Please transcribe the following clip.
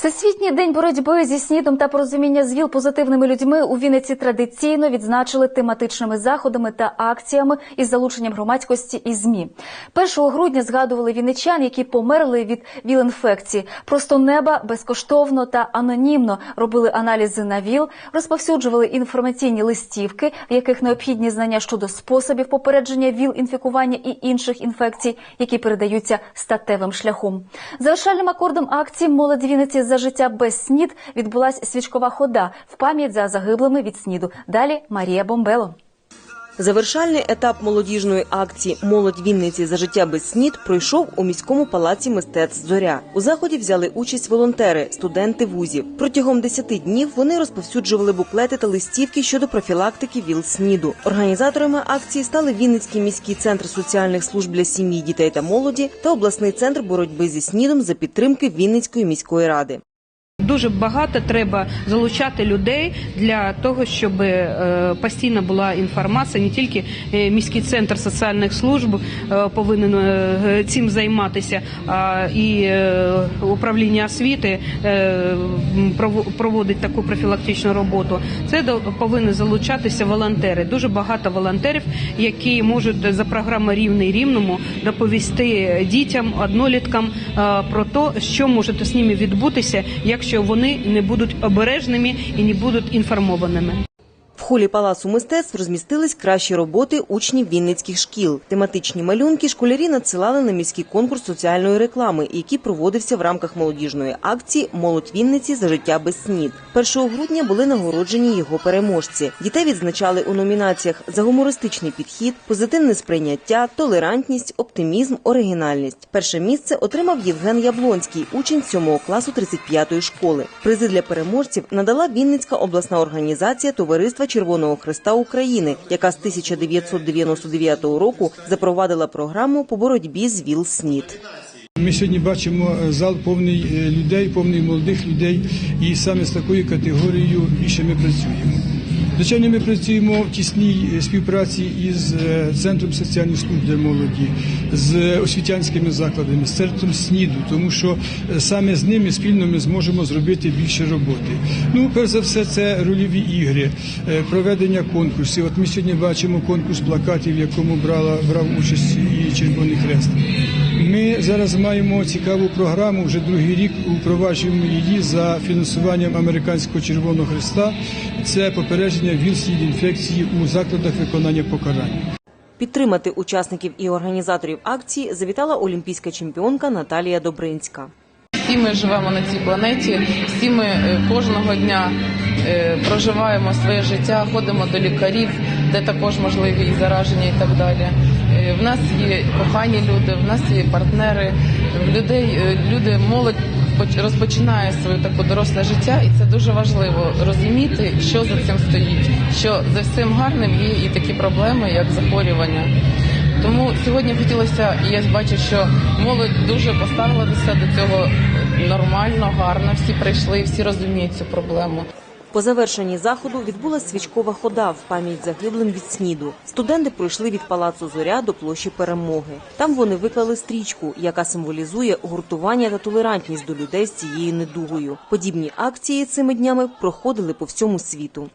Всесвітній день боротьби зі снідом та порозуміння з ВІЛ позитивними людьми у Вінниці традиційно відзначили тематичними заходами та акціями із залученням громадськості і змі. 1 грудня згадували вінничан, які померли від ВІЛ-інфекції. Просто неба безкоштовно та анонімно робили аналізи на ВІЛ, розповсюджували інформаційні листівки, в яких необхідні знання щодо способів попередження ВІЛ-інфікування і інших інфекцій, які передаються статевим шляхом. Завершальним акордом акції молодь Вінниці за життя без снід відбулася свічкова хода в пам'ять за загиблими від сніду. Далі Марія Бомбело. Завершальний етап молодіжної акції Молодь Вінниці за життя без снід пройшов у міському палаці мистецтв Зоря. У заході взяли участь волонтери, студенти вузів. Протягом 10 днів вони розповсюджували буклети та листівки щодо профілактики ВІЛ-СНІДу. Організаторами акції стали Вінницький міський центр соціальних служб для сім'ї, дітей та молоді та обласний центр боротьби зі снідом за підтримки Вінницької міської ради. Дуже багато треба залучати людей для того, щоб е, постійно була інформація. Не тільки е, міський центр соціальних служб е, повинен цим займатися, а і управління освіти проводить таку профілактичну роботу. Це повинні залучатися волонтери. Дуже багато волонтерів, які можуть за програмою рівний рівному доповісти дітям, одноліткам про те, що може з ними відбутися, якщо вони не будуть обережними і не будуть інформованими. Холі палацу мистецтв розмістились кращі роботи учнів вінницьких шкіл. Тематичні малюнки школярі надсилали на міський конкурс соціальної реклами, який проводився в рамках молодіжної акції Молодь Вінниці за життя без снід. 1 грудня були нагороджені його переможці. Дітей відзначали у номінаціях за гумористичний підхід, позитивне сприйняття, толерантність, оптимізм, оригінальність. Перше місце отримав Євген Яблонський, учень 7 класу 35-ї школи. Призи для переможців надала Вінницька обласна організація Товариства Червоного Христа України, яка з 1999 року запровадила програму по боротьбі з ВІЛ-СНІД. Ми сьогодні бачимо е, зал повний е, людей, повний молодих людей, і саме з такою категорією більше ми працюємо. Звичайно, ми працюємо в тісній е, співпраці із е, центром соціальних служб для молоді, з освітянськими закладами, з центром СНІДу, тому що е, саме з ними спільно ми зможемо зробити більше роботи. Ну, перш за все, це рольові ігри, проведення конкурсів. От ми сьогодні бачимо конкурс плакатів, в якому брала брав участь і Червоний Хрест. Ми зараз маємо цікаву програму. Вже другий рік упроваджуємо її за фінансуванням американського Червоного Христа. Це попередження віл-СНІД інфекції у закладах виконання покарання. Підтримати учасників і організаторів акції завітала олімпійська чемпіонка Наталія Добринська. Всі ми живемо на цій планеті, всі ми е, кожного дня е, проживаємо своє життя, ходимо до лікарів, де також можливі і зараження, і так далі. Е, В нас є кохані люди, в нас є партнери, в людей е, люди, молодь поч- розпочинає своє таке доросле життя, і це дуже важливо розуміти, що за цим стоїть, що за всім гарним є і такі проблеми, як захворювання. Тому сьогодні хотілося, і я бачу, що молодь дуже поставилася до цього нормально, гарно. Всі прийшли, всі розуміють цю проблему. По завершенні заходу відбулася свічкова хода в пам'ять загиблим від сніду. Студенти пройшли від палацу Зоря до площі Перемоги. Там вони виклали стрічку, яка символізує гуртування та толерантність до людей з цією недугою. Подібні акції цими днями проходили по всьому світу.